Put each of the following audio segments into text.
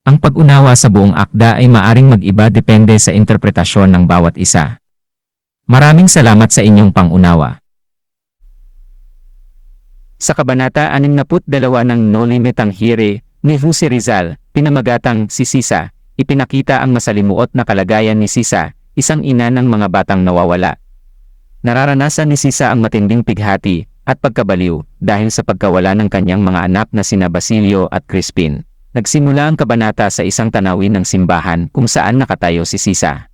Ang pag-unawa sa buong akda ay maaring mag-iba depende sa interpretasyon ng bawat isa. Maraming salamat sa inyong pangunawa. Sa Kabanata 62 ng No Limit ang Hire, ni Jose Rizal, pinamagatang si Sisa, ipinakita ang masalimuot na kalagayan ni Sisa, isang ina ng mga batang nawawala. Nararanasan ni Sisa ang matinding pighati at pagkabaliw dahil sa pagkawala ng kanyang mga anak na sina Basilio at Crispin. Nagsimula ang kabanata sa isang tanawin ng simbahan kung saan nakatayo si Sisa.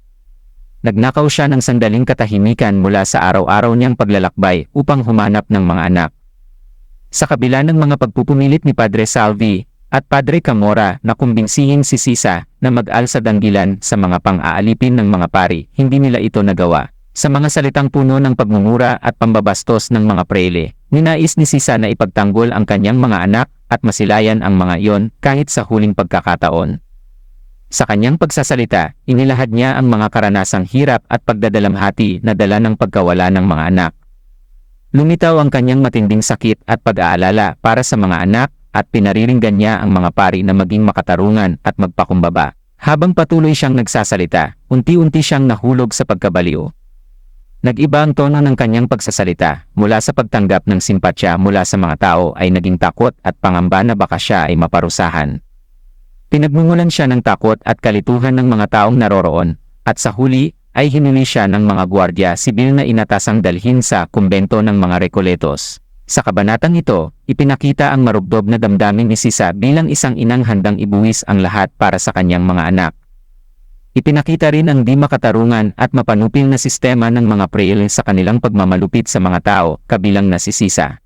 Nagnakaw siya ng sandaling katahimikan mula sa araw-araw niyang paglalakbay upang humanap ng mga anak. Sa kabila ng mga pagpupumilit ni Padre Salvi at Padre Camora na kumbinsihin si Sisa na mag-al sa danggilan sa mga pang-aalipin ng mga pari, hindi nila ito nagawa. Sa mga salitang puno ng pagmumura at pambabastos ng mga prele, ninais ni Sisa na ipagtanggol ang kanyang mga anak at masilayan ang mga iyon kahit sa huling pagkakataon. Sa kanyang pagsasalita, inilahad niya ang mga karanasang hirap at pagdadalamhati na dala ng pagkawala ng mga anak. Lumitaw ang kanyang matinding sakit at pag-aalala para sa mga anak at pinariringgan niya ang mga pari na maging makatarungan at magpakumbaba. Habang patuloy siyang nagsasalita, unti-unti siyang nahulog sa pagkabaliw. Nag-iba ang tono ng kanyang pagsasalita, mula sa pagtanggap ng simpatya mula sa mga tao ay naging takot at pangamba na baka siya ay maparusahan. Pinagmumulan siya ng takot at kalituhan ng mga taong naroroon, at sa huli ay hinuli siya ng mga gwardya sibil na inatasang dalhin sa kumbento ng mga Recoletos. Sa kabanatang ito, ipinakita ang marubdob na damdamin ni Sisa bilang isang inang handang ibuwis ang lahat para sa kanyang mga anak. Ipinakita rin ang di makatarungan at mapanupil na sistema ng mga preel sa kanilang pagmamalupit sa mga tao, kabilang na si Sisa.